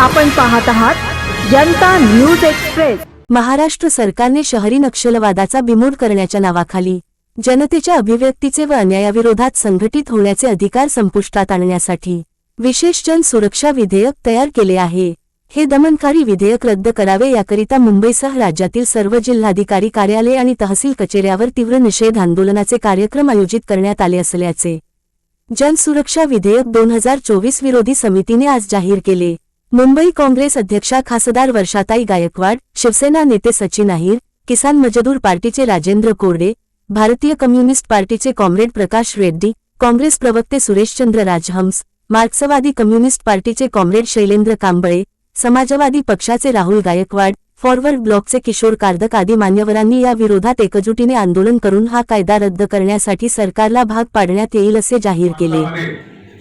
आपण पाहत आहात जनता न्यूज एक्सप्रेस. महाराष्ट्र सरकारने शहरी नक्षलवादाचा बिमोड करण्याच्या नावाखाली जनतेच्या अभिव्यक्तीचे व अन्यायाविरोधात संघटित होण्याचे अधिकार संपुष्टात आणण्यासाठी विशेष जन सुरक्षा विधेयक तयार केले आहे. हे दमनकारी विधेयक रद्द करावे याकरिता मुंबईसह राज्यातील सर्व जिल्हाधिकारी कार्यालय आणि तहसील कचेऱ्यावर तीव्र निषेध आंदोलनाचे कार्यक्रम आयोजित करण्यात आले असल्याचे जनसुरक्षा विधेयक दोन हजार चोवीस विरोधी समितीने आज जाहीर केले. मुंबई काँग्रेस अध्यक्षा खासदार वर्षाताई गायकवाड शिवसेना नेते सचिन अहिर किसान मजदूर पार्टीचे राजेंद्र कोरडे भारतीय कम्युनिस्ट पार्टीचे कॉम्रेड प्रकाश रेड्डी काँग्रेस प्रवक्ते सुरेशचंद्र राजहंस मार्क्सवादी कम्युनिस्ट पार्टीचे कॉम्रेड शैलेंद्र कांबळे समाजवादी पक्षाचे राहुल गायकवाड फॉरवर्ड ब्लॉकचे किशोर कार्दक आदी मान्यवरांनी या विरोधात एकजुटीने आंदोलन करून हा कायदा रद्द करण्यासाठी सरकारला भाग पाडण्यात येईल असे जाहीर केले.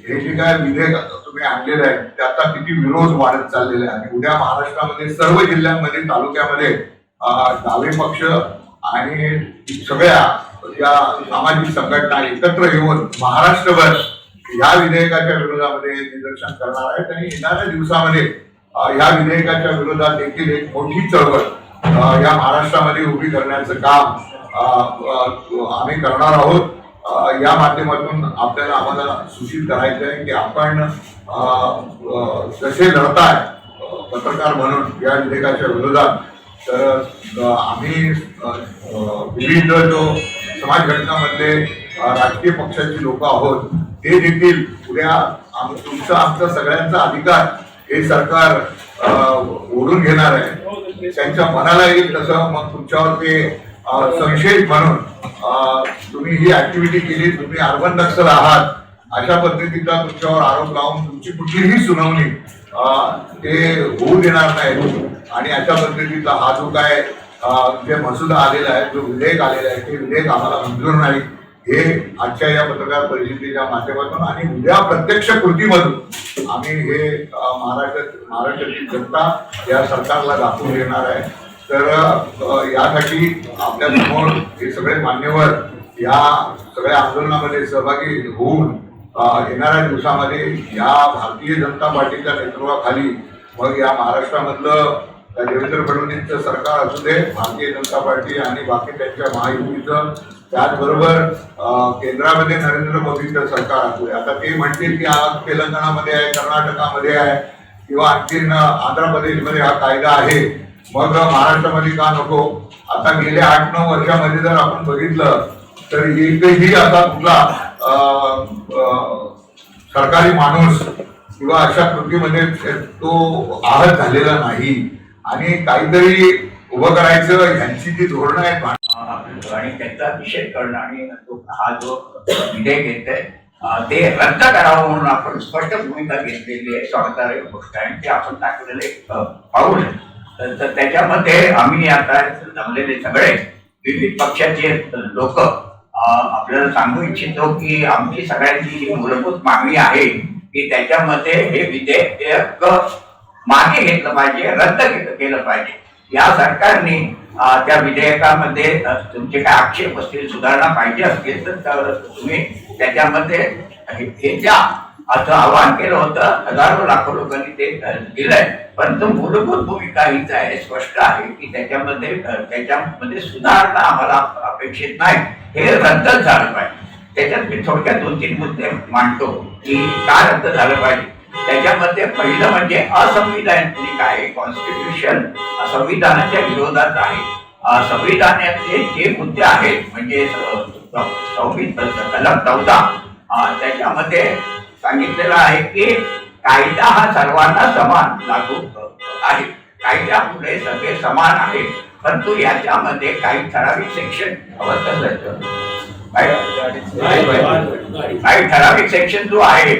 हे जे काय विधेयक तुम्ही आणलेलं आहे त्याचा किती विरोध वाढत चाललेला आहे. आणि उद्या महाराष्ट्रामध्ये सर्व जिल्ह्यांमध्ये तालुक्यामध्ये डावे पक्ष आणि सगळ्या या सामाजिक संघटना एकत्र येऊन महाराष्ट्रभर या विधेयकाच्या विरोधामध्ये निदर्शन करणार आहेत. आणि येणाऱ्या दिवसामध्ये या विधेयकाच्या विरोधात देखील एक मोठी चळवळ या महाराष्ट्रामध्ये उभी करण्याचं काम आम्ही करणार आहोत. या माध्यमातून आपल्याला आम्हाला सूचित करायचं आहे की आपण जसे कसे लढताय पत्रकार म्हणून या विधेयकाच्या विरोधात तर आम्ही विविध जो समाज घटनामधले राजकीय पक्षाची लोक आहोत ते देखील उद्या आम- तुमचा आमचा सगळ्यांचा अधिकार हे सरकार ओढून घेणार आहे. त्यांच्या मनाला येईल तसं मग तुमच्यावर ते संशयित म्हणून तुम्ही ही ऍक्टिव्हिटी केली तुम्ही अर्बन नक्षल आहात अशा पद्धतीचा तुमच्यावर आरोप लावून तुमची कुठलीही सुनावणी ते होऊ देणार नाही. आणि अशा पद्धतीचा हा जो काय जे मसुदा आलेला आहे जो विधेयक आलेला आहे ते विधेयक आम्हाला मंजूर नाही. हे आजच्या या पत्रकार परिषदेच्या माध्यमातून आणि उद्या प्रत्यक्ष कृतीमधून आम्ही हे महाराष्ट्र महाराष्ट्राची जनता या सरकारला दाखवून देणार आहे. तर यासाठी आपल्यासमोर हे सगळे मान्यवर या सगळ्या आंदोलनामध्ये सहभागी होऊन येणाऱ्या दिवसामध्ये या भारतीय जनता पार्टीच्या नेतृत्वाखाली मग या महाराष्ट्रामधलं त्या देवेंद्र फडणवीसचं सरकार असू दे भारतीय जनता पार्टी आणि बाकी त्यांच्या महायुतीचं त्याचबरोबर केंद्रामध्ये नरेंद्र मोदींचं सरकार असू दे. आता ते म्हणतील की आज तेलंगणामध्ये आहे कर्नाटकामध्ये आहे किंवा आणखीन आंध्र प्रदेशमध्ये हा कायदा आहे. मग महाराष्ट्रामध्ये का नको? आता गेल्या आठ नऊ वर्षामध्ये जर आपण बघितलं तर एकही आता कुठला सरकारी माणूस किंवा अशा कृतीमध्ये तो आहत झालेला नाही. आणि काहीतरी उभं करायचं ह्यांची जी धोरणं आहेत आणि त्यांचा निषेध करणं आणि तो हा जो विधेयक येत ते रद्द करावं म्हणून आपण स्पष्ट भूमिका घेतलेली आहे. स्वागतार्ह गोष्ट आहे. ते आपण टाकलेलं एक पाऊल आहे. तर त्याच्यामध्ये आम्ही आता जमलेले सगळे विविध पक्षाचे लोक आपल्याला सांगू इच्छितो की आमची सगळ्यांची जी मूलभूत मागणी आहे की त्याच्यामध्ये हे विधेयक मागे घेतलं पाहिजे रद्द केलं केलं पाहिजे. या सरकारने त्या विधेयकामध्ये तुमचे काय आक्षेप असतील सुधारणा पाहिजे असतील तर तुम्ही त्याच्यामध्ये हे द्या. असं आवाहन केलं होतं हजारो लाखो लोकांनी ते दिलंय परंतु मूलभूत भूमिका हीच आहे स्पष्ट आहे की त्याच्यामध्ये त्याच्यामध्ये सुधारणा आम्हाला अपेक्षित नाही. हे रद्द झालं पाहिजे. त्याच्यात मी थोडक्यात दोन तीन मुद्दे मांडतो की का रद्द झालं पाहिजे. त्याच्यामध्ये पहिलं म्हणजे असंविधानिक आहे कॉन्स्टिट्यूशन संविधानाच्या विरोधात आहे. संविधानाचे जे मुद्दे आहेत म्हणजे कलम चौदा त्याच्यामध्ये सांगितलेलं आहे की कायदा हा सर्वांना समान लागू आहे. कायद्यापुढे सगळे समान आहे परंतु याच्यामध्ये काही ठराविक सेक्शन काही ठराविक सेक्शन जो आहे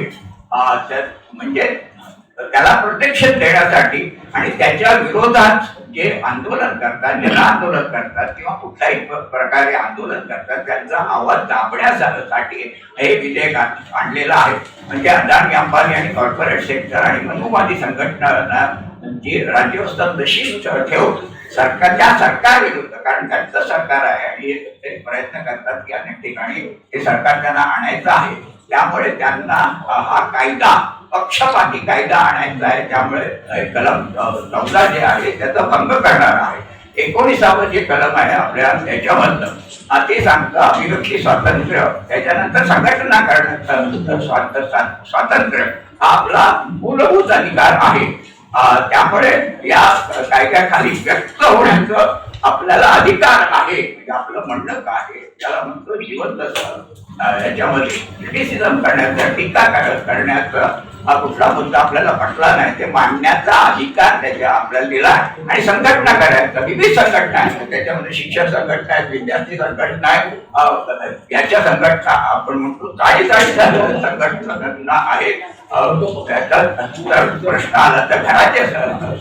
म्हणजे त्याला प्रोटेक्शन देण्यासाठी आणि त्याच्या विरोधात जे आंदोलन करतात जन आंदोलन करतात किंवा कुठल्याही प्रकारे आंदोलन करतात त्यांचा आवाज दाबण्यासाठी हे विधेयक आणलेलं आहे. म्हणजे अदानी अंबानी आणि कॉर्पोरेट सेक्टर आणि मनोवादी संघटना जी राज्यव्यवस्था तशीच ठेवून सरकार त्या सरकार विरुद्ध कारण त्यांचं सरकार आहे आणि ते प्रयत्न करतात की अनेक ठिकाणी हे सरकार त्यांना आणायचं आहे. त्यामुळे त्यांना हा कायदा पक्षपाती कायदा आणायचा आहे. त्यामुळे कलम चौदा जे आहे त्याचा भंग करणार आहे. एकोणीसावं जे कलम आहे आपल्या त्याच्यामधलं ते सांगतं अभिव्यक्ती स्वातंत्र्य त्याच्यानंतर संघटना करण्याचं स्वातंत्र्य हा आपला मूलभूत अधिकार आहे. त्यामुळे या काय काय खाली व्यक्त होण्याचं आपल्याला अधिकार आहे. म्हणजे आपलं म्हणणं काय आहे? त्याला म्हणतो जिवंत याच्यामध्ये क्रिटिसिझम करण्याचं टीका करण्याचं हा कुठला मुद्दा आपल्याला पटला नाही. ते मांडण्याचा अधिकार त्याच्या आपल्याला दिला आणि संघटना करायचा. विविध संघटना आहेत. त्याच्यामध्ये शिक्षक संघटना आहेत विद्यार्थी संघटना आहेत. याच्या संघटना आपण म्हणतो काही काही संघटना आहेत प्रश्न आला तर घराच्या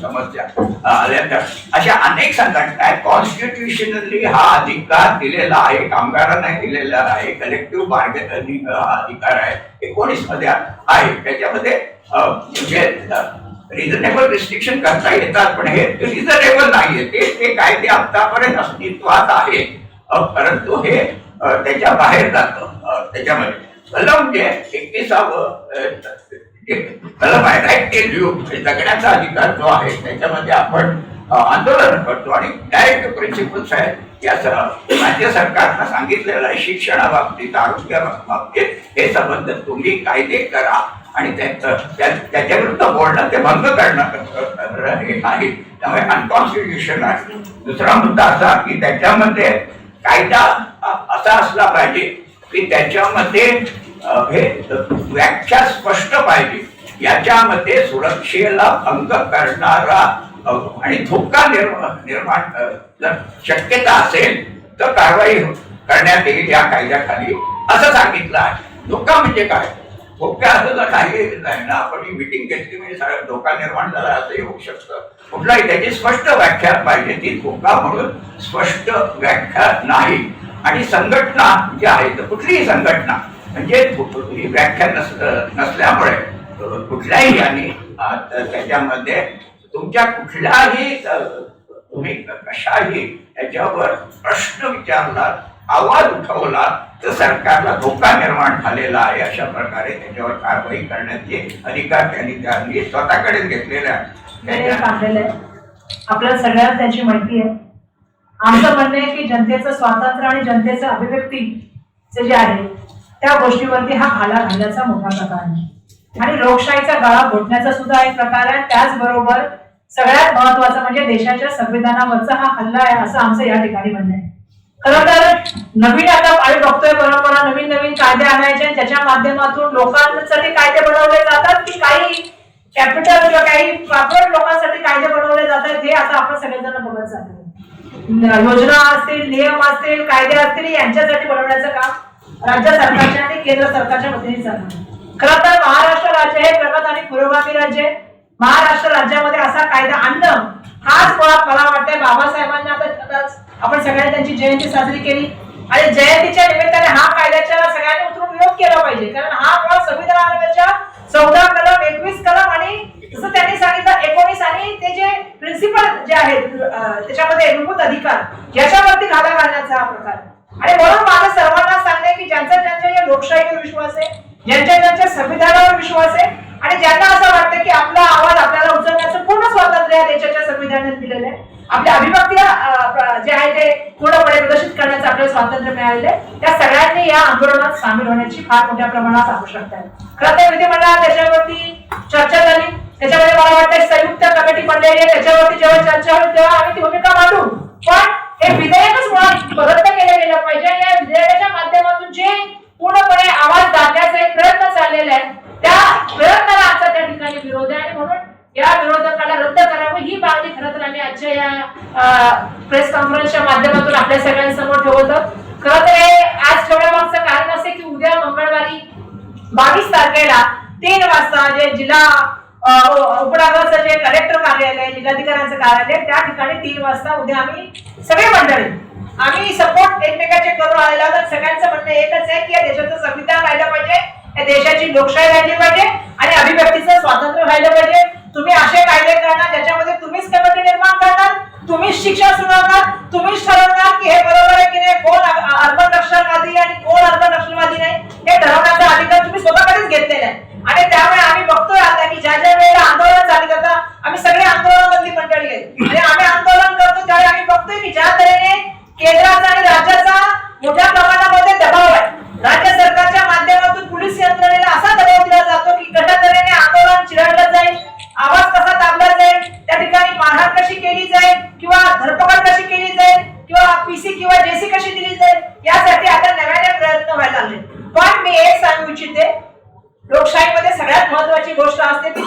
समस्या आल्या तर. अशा अनेक संघटना आहेत. कॉन्स्टिट्युशनली हा अधिकार दिलेला आहे. कामगारांना दिलेला आहे. कलेक्टिव्ह बार्गेनिंग हा अधिकार आहे. एकोणीसमध्ये आहे. त्याच्यामध्ये म्हणजे रिझनेबल रिस्ट्रिक्शन करता येतात पण हे रिझनेबल नाहीये. ते ते कायदे आतापर्यंत अस्तित्वात आहे. परंतु हे त्याच्या बाहेर जातं. त्याच्यामध्ये. कलम जे एकविसावं कलम आहे राईट टेल जगण्याचा अधिकार जो आहे त्याच्यामध्ये आपण आंदोलन करतो आणि डायरेक्ट प्रिन्सिपल्स आहेत या राज्य सरकारनं सांगितलेलं आहे शिक्षणाबाबतीत आरोग्याबाबतीत हे संबंध तुम्ही कायदे करा आणि त्यांचं त्याच्याविरुद्ध बोलणं ते भंग करणं हे नाही. त्यामुळे अनकॉन्स्टिट्युशन आहे. दुसरा मुद्दा असा की त्याच्यामध्ये कायदा असा असला पाहिजे की त्याच्यामध्ये हे व्याख्या स्पष्ट पाहिजे. याच्यामध्ये सुरक्षेला भंग करणारा आणि धोका निर्माण निर्माण जर शक्यता असेल तर कारवाई हो-, करण्यात येईल या कायद्याखाली. असं सांगितलं आहे. धोका म्हणजे काय? धोका असं जर काही नाही ना आपण ही मिटिंग घेतली म्हणजे धोका निर्माण झाला असंही होऊ शकतं. कुठलाही त्याची स्पष्ट व्याख्या पाहिजे ती धोका म्हणून स्पष्ट व्याख्या नाही. आणि संघटना जी आहे तर कुठलीही संघटना म्हणजे ही व्याख्या नस नसल्यामुळे कुठल्याही याने त्याच्यामध्ये तुमच्या कुठल्याही तुम्ही कशाही याच्यावर प्रश्न विचारला आवाज उठवला तर सरकारला धोका निर्माण झालेला आहे. अशा प्रकारे त्याच्यावर कारवाई करण्याचे अधिकार त्यांनी त्यांनी स्वतःकडे घेतलेले आहे आहे. आपल्याला सगळ्यात त्याची माहिती आहे. आमचं म्हणणं आहे की जनतेचं स्वातंत्र्य आणि जनतेचं अभिव्यक्ती जे आहे त्या गोष्टीवरती हा घाला घालण्याचा मोठा प्रकार आहे. आणि लोकशाहीचा गाळा घोटण्याचा सुद्धा एक प्रकार आहे. त्याचबरोबर सगळ्यात महत्वाचं म्हणजे देशाच्या संविधानावरचा हा हल्ला आहे असं आमचं या ठिकाणी म्हणणं आहे. खरं तर नवीन आता आम्ही बघतोय परंपरा नवीन नवीन कायदे आणायचे त्याच्या माध्यमातून लोकांसाठी कायदे बनवले जातात की काही कॅपिटल किंवा काही प्रॉपर लोकांसाठी कायदे बनवले जातात हे आता आपण सगळेजण बघत जातो. योजना असतील नियम असतील कायदे असतील यांच्यासाठी बनवण्याचं काम राज्य सरकारच्या आणि केंद्र सरकारच्या वतीने चालू खरं तर महाराष्ट्र राज्य हे प्रगत आणि पुरोगामी राज्य आहे. महाराष्ट्र राज्यामध्ये असा कायदा आणणं हाच मुळात मला वाटतंय. बाबासाहेबांना आता आपण सगळ्यांनी त्यांची जयंती साजरी केली. आणि जयंतीच्या निमित्ताने हा कायद्याच्या सगळ्यांनी उतरून विरोध केला पाहिजे. कारण हा मुळात संविधानाच्या चौदा कलम एकवीस कलम आणि जसं त्यांनी सांगितलं एकोणीस आणि ते जे प्रिन्सिपल जे आहेत त्याच्यामध्ये मूलभूत अधिकार याच्यावरती घाला घालण्याचा हा प्रकार. आणि म्हणून माझं सर्वांना सांगणे की ज्यांचा ज्यांच्या या लोकशाहीवर विश्वास आहे ज्यांच्या ज्यांच्या संविधानावर विश्वास आहे. आणि ज्यांना असं वाटतं की आपला आवाज आपल्याला उचलण्याचं पूर्ण स्वातंत्र्य देशाच्या संविधानात दिलेलं आहे. आपल्या अभिव्यक्तीला जे आहे ते पूर्णपणे प्रदर्शित करण्याचं आपल्याला स्वातंत्र्य मिळालेलं आहे. त्या सगळ्यांनी या आंदोलनात सामील होण्याची फार मोठ्या प्रमाणात आवश्यकता आहे. खरं तर विधिमंडळात त्याच्यावरती चर्चा झाली. त्याच्यामध्ये मला वाटतं संयुक्त कमिटी बनलेली आहे. त्याच्यावरती जेव्हा चर्चा होईल तेव्हा आम्ही ती भूमिका मांडू. पण हे विधेयकच मुळात रद्द केलं गेलं पाहिजे. या विधेयकाच्या माध्यमातून जे पूर्णपणे आवाज दाबण्याचा एक प्रयत्न चाललेला आहे. त्या प्रयत्नाला आमचा त्या ठिकाणी विरोध आहे. आणि म्हणून या विरोधकाला रद्द करावं. ही मागणी खरं तर आम्ही आजच्या या प्रेस कॉन्फरन्सच्या माध्यमातून आपल्या सगळ्यांसमोर ठेवतो. खरं तर हे आज ठेवण्यामागचं कारण असे की उद्या मंगळवारी बावीस तारखेला तीन वाजता जे जिल्हा उपनगराचं जे कलेक्टर कार्यालय जिल्हाधिकाऱ्यांचं कार्यालय त्या ठिकाणी तीन वाजता उद्या आम्ही सगळे मंडळी आम्ही सपोर्ट एकमेकाचे करून आलेला तर सगळ्यांचं म्हणणं एकच आहे की या देशाचं संविधान राहिलं पाहिजे या देशाची लोकशाही राहिली पाहिजे आणि अभिव्यक्तीचं स्वातंत्र्य राहिलं पाहिजे. तुम्ही असे कायदे करणार ज्याच्यामध्ये तुम्हीच कमिटी निर्माण करणार तुम्हीच शिक्षा सुनावणार तुम्हीच ठरवणार की हे बरोबर आहे की नाही कोण अर्बन नक्षलवादी आणि कोण अर्बन नक्षलवादी नाही. हे ठरवण्याचा अधिकार तुम्ही स्वतःकडे घेतलेला आहे आणि त्यामुळे आम्ही बघतोय आता की ज्या ज्या वेळेला आंदोलन चालत आता आम्ही सगळे आंदोलनामधली मंडळी आहेत आणि आम्ही आंदोलन करतो त्यावेळी आम्ही बघतोय की ज्या तऱ्हेने केंद्राचा आणि राज्याचा मोठ्या प्रमाणामध्ये दबाव आहे राज्य सरकारच्या माध्यमातून पोलीस यंत्रणेला असा दबाव दिला जातो की कशा तऱ्हेने आंदोलन चिरडलं जाईल आवाज कसा दाबला जाईल त्या ठिकाणी मारहाण कशी केली जाईल किंवा धरपकड कशी केली जाईल किंवा पीसी किंवा जेसी कशी दिली जाईल यासाठी आता नव्याने प्रयत्न व्हायला लागले पण मी एक सांगू इच्छिते लोकशाहीमध्ये सगळ्यात महत्वाची गोष्ट असते ती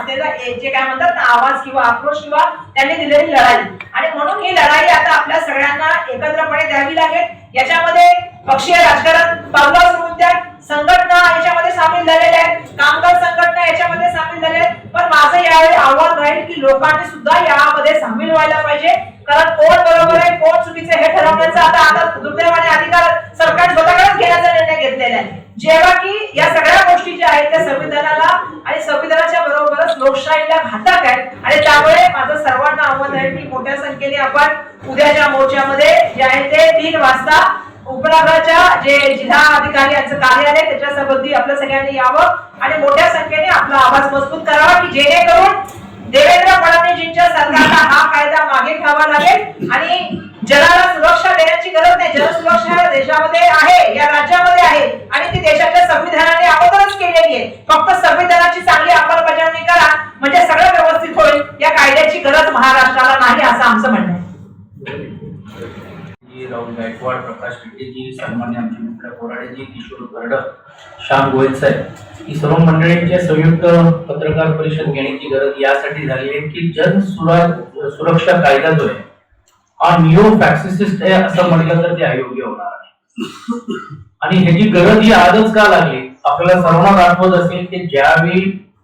असलेला एक जे काय म्हणतात ना आवाज किंवा आक्रोश किंवा त्यांनी दिलेली लढाई. आणि म्हणून ही लढाई आता आपल्या सगळ्यांना एकत्रपणे द्यावी लागेल. याच्यामध्ये पक्षीय राजकारण बाजूला सुरू द्या संघटना याच्यामध्ये सामील झालेल्या आहेत. कामगार संघटना याच्यामध्ये सामील झाल्या आहेत. पण माझं यावेळी आव्हान राहील की लोकांनी सुद्धा यामध्ये सामील व्हायला पाहिजे. कारण कोण बरोबर आहे कोण चुकीचं हे ठरवण्याचा आता आता दुर्दैवाने अधिकार सरकार स्वतःकडेच घेण्याचा निर्णय घेतलेला आहे. जेव्हा की या सगळ्या गोष्टी ज्या आहेत त्या संविधानाला आणि संविधानाच्या बरोबर लोकशाहीला घातक आहे आणि त्यामुळे माझं सर्वांना आव्हान आहे की मोठ्या संख्येने आपण उद्याच्या मोर्चामध्ये जे आहे ते तीन वाजता उपनगराच्या जे जिल्हा अधिकारी यांचं कार्यालय त्याच्या संबंधी आपल्या सगळ्यांनी यावं आणि मोठ्या संख्येने आपला आवाज मजबूत करावा की जेणेकरून देवेंद्र फडणवीसजींच्या सरकारला हा कायदा मागे घ्यावा लागेल आणि जनाला सुरक्षा देण्याची गरज नाही. जनसुरक्षा या देशामध्ये आहे या राज्यामध्ये आहे. आणि ती देशाच्या संविधानाने अगोदरच केलेली आहे. फक्त संविधानाची चांगली अंमलबजावणी करा. म्हणजे सगळं व्यवस्थित होईल. या कायद्याची गरज महाराष्ट्राला नाही असं आमचं म्हणणं आहे. राहुल गायकवाड प्रकाश पिटेजी सन्मान्य आमचे मित्र कोराडेजी किशोर करडक श्याम गोयल साहेब ही सर्व मंडळींच्या संयुक्त पत्रकार परिषद घेण्याची गरज यासाठी झाली आहे की जन सुरक्षा कायदा जो आहे हा निओ फॅक्सिस्ट आहे असं म्हटलं तर ते अयोग्य होणार आहे आणि ह्याची गरज ही आजच का लागली? आपल्याला सर्वांना आठवत असेल की ज्यावेळी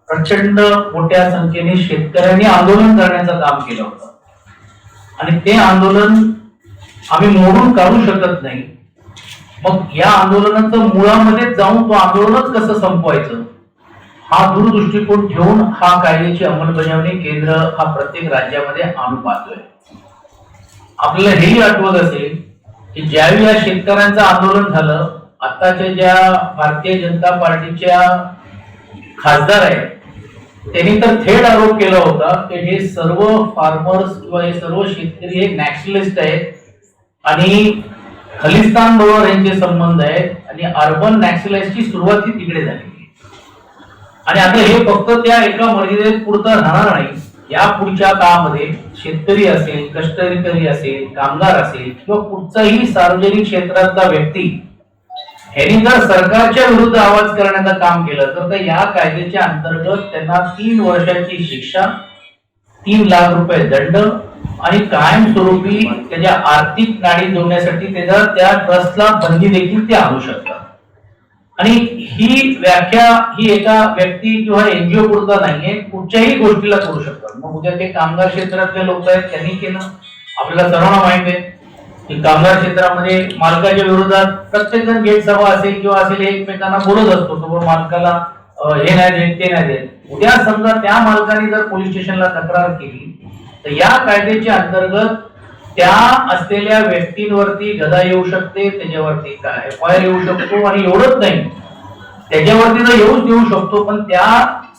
प्रचंड मोठ्या संख्येने शेतकऱ्यांनी आंदोलन करण्याचं काम केलं होतं. आणि ते आंदोलन आम्ही मोडून काढू शकत नाही. मग या आंदोलनाचं मुळामध्ये जाऊन तो आंदोलनच कसं संपवायचं? हा दूरदृष्टिकोन ठेवून हा कायद्याची अंमलबजावणी केंद्र हा प्रत्येक राज्यामध्ये आणू पाहतोय आपल्याला हेही आठवत असेल की ज्यावेळी या शेतकऱ्यांचं आंदोलन झालं आताच्या ज्या भारतीय जनता पार्टीच्या खासदार आहेत त्यांनी तर थेट आरोप केला होता की हे सर्व फार्मर्स किंवा हे सर्व शेतकरी हे नॅशनलिस्ट आहेत आणि खलिस्तान बरोबर यांचे संबंध आहेत आणि अर्बन नॅशनलाइजची सुरुवात ही तिकडे झाली. आणि आता हे फक्त त्या एका मर्यादेत पुरतं राहणार नाही. या पुढच्या काळामध्ये शेतकरी असेल कष्टकरी असेल कामगार असेल किंवा कुठचाही सार्वजनिक क्षेत्रातला व्यक्ती ह्यांनी जर सरकारच्या विरुद्ध आवाज करण्याचं काम केलं तर ते या कायद्याच्या अंतर्गत त्यांना तीन वर्षाची शिक्षा तीन लाख रुपये दंड आणि कायमस्वरूपी त्याच्या आर्थिक नाडी जोडण्यासाठी त्याचा त्या ट्रस्टला बंदी देखील ते आणू शकतात. आणि ही व्याख्या ही एका व्यक्ती किंवा एनजीओ पुरता नाहीये. कुठच्याही गोष्टीला करू शकतात. मग उद्या ते कामगार क्षेत्रातले लोक आहेत त्यांनी केलं. आपल्याला सर्वांना माहीत आहे की कामगार क्षेत्रामध्ये मालकाच्या विरोधात प्रत्येक जण गेट सभा असेल किंवा असेल एकमेकांना बोलत असतो. समोर मालकाला हे नाही देत ते नाही देत. उद्या समजा त्या मालकाने जर पोलीस स्टेशनला तक्रार केली तर या कायद्याच्या अंतर्गत त्या असलेल्या व्यक्तींवरती गदा येऊ शकते त्याच्यावरती काय फायर येऊ शकतो आणि एवढंच नाही. त्याच्यावरती तर येऊच देऊ शकतो पण त्या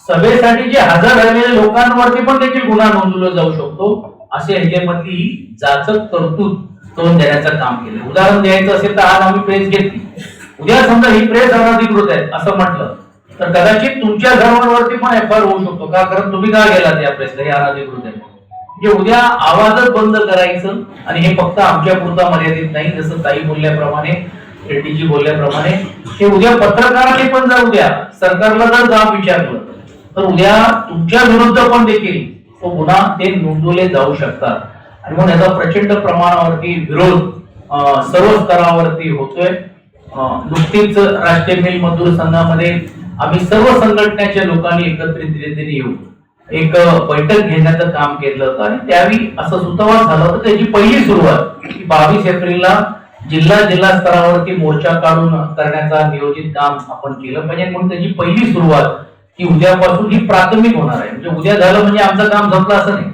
सभेसाठी जे हजर राहिलेल्या लोकांवरती पण देखील गुन्हा नोंदवला जाऊ शकतो असे ह्याच्यामधली जाचक तरतूद करून देण्याचं काम केलं. उदाहरण द्यायचं असेल तर आज आम्ही प्रेस घेतली. उद्या समजा ही प्रेस अनाधिकृत आहे असं म्हटलं तर कदाचित तुमच्या धर्मांवरती पण एफ आय होऊ शकतो. का? कारण तुम्ही का गेला त्या प्रेसला हे अनाधिकृत आहे जे उद्या आवाजच बंद करायचं आणि हे फक्त आमच्या पुरता मर्यादित नाही जसं ताई बोलल्याप्रमाणे रेड्डीजी बोलल्याप्रमाणे हे उद्या पत्रकारांनी पण जाऊ द्या. सरकारला जर जाब विचारलं तर उद्या तुमच्या विरुद्ध पण देखील तो गुन्हा ते नोंदवले जाऊ शकतात. आणि म्हणून याचा प्रचंड प्रमाणावरती विरोध सर्व स्तरावरती होतोय. नुकतीच राष्ट्रीय मिल मजदूर संघामध्ये आम्ही सर्व संघटनेच्या लोकांनी एकत्रित रीतीने येऊ. एक बैठक घेण्याचं काम केलं होतं. आणि त्यावेळी असं सुतवास झालं होतं त्याची पहिली सुरुवात बावीस एप्रिलला जिल्हा जिल्हा स्तरावरती मोर्चा काढून करण्याचा नियोजित काम आपण केलं. पाहिजे म्हणून त्याची पहिली सुरुवात की उद्यापासून ही प्राथमिक होणार आहे. म्हणजे उद्या झालं म्हणजे आमचं काम झपलं असं नाही.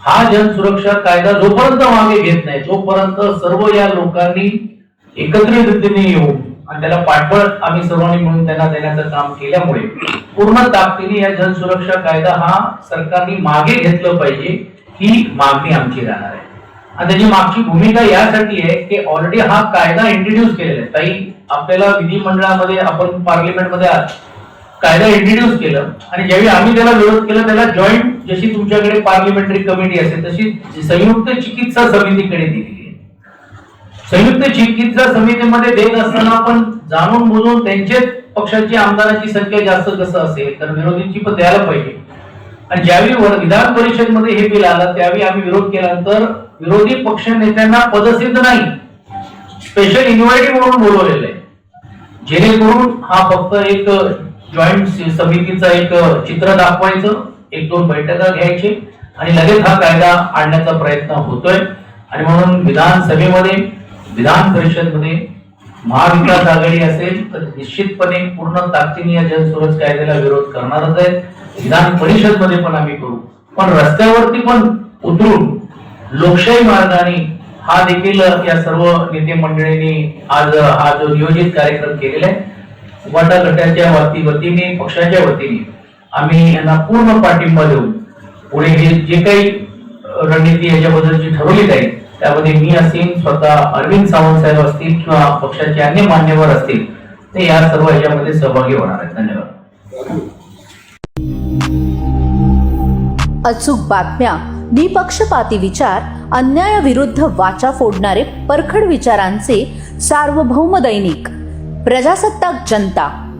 हा जन सुरक्षा कायदा जोपर्यंत मागे घेत नाही तोपर्यंत सर्व या लोकांनी एकत्रित रीतीने येऊन आणि त्याला पाठबळ आम्ही सर्वांनी मिळून त्यांना देण्याचं काम केल्यामुळे पूर्ण ताकदीने या जनसुरक्षा कायदा हा सरकारने मागे घेतलं पाहिजे ही मागणी आमची राहणार आहे. आणि त्याची मागची भूमिका यासाठी आहे की ऑलरेडी हा कायदा इंट्रोड्यूस केलेला आहे. ताई आपल्याला विधिमंडळामध्ये आपण पार्लिमेंटमध्ये आहात. कायदा इंट्रोड्यूस केलं आणि ज्यावेळी आम्ही त्याला विरोध केला त्याला जॉईंट जशी तुमच्याकडे पार्लिमेंटरी कमिटी असेल तशी संयुक्त चिकित्सा समितीकडे दिली संयुक्त चिकित्सा समितीमध्ये देत असताना आपण जाणून बुजून त्यांचेच पक्षाची आमदारांची संख्या जास्त कसं असेल तर विरोधींची पण द्यायला पाहिजे. आणि ज्यावेळी विधान विधान परिषदमध्ये हे बिल आलं त्यावेळी आम्ही विरोध केल्यानंतर विरोधी पक्ष नेत्यांना पदसिद्ध नाही. स्पेशल इन्व्हायटी म्हणून बोलवलेलं आहे. जेणेकरून हा फक्त एक जॉईंट समितीचा एक चित्र दाखवायचं एक दोन बैठका घ्यायचे आणि लगेच हा कायदा आणण्याचा प्रयत्न होतोय. आणि म्हणून विधानसभेमध्ये विधान परिषदमध्ये महाविकास आघाडी असेल तर निश्चितपणे पूर्ण ताकदीने या जनसुरज कायद्याला विरोध करणारच आहे विधान परिषदमध्ये पण आम्ही करू. पण रस्त्यावरती पण उतरून लोकशाही मार्गाने हा देखील या सर्व नेते मंडळींनी आज हा जो नियोजित कार्यक्रम केलेला आहे वाटा गटाच्या वती वतीने पक्षाच्या वतीने आम्ही यांना पूर्ण पाठिंबा देऊन पुढे हे जे काही रणनीती याच्याबद्दलची ठरवली जाईल त्यामध्ये मी असेल स्वतः अरविंद सावंत साहेब असतील किंवा पक्षाचे अन्य मान्यवर असतील ते या सर्व याच्यामध्ये सहभागी होणार आहेत. धन्यवाद. अचूक बातम्या निपक्षपाती विचार अन्यायाविरुद्ध वाचा फोडणारे परखड विचारांचे सार्वभौम दैनिक प्रजासत्ताक जनता.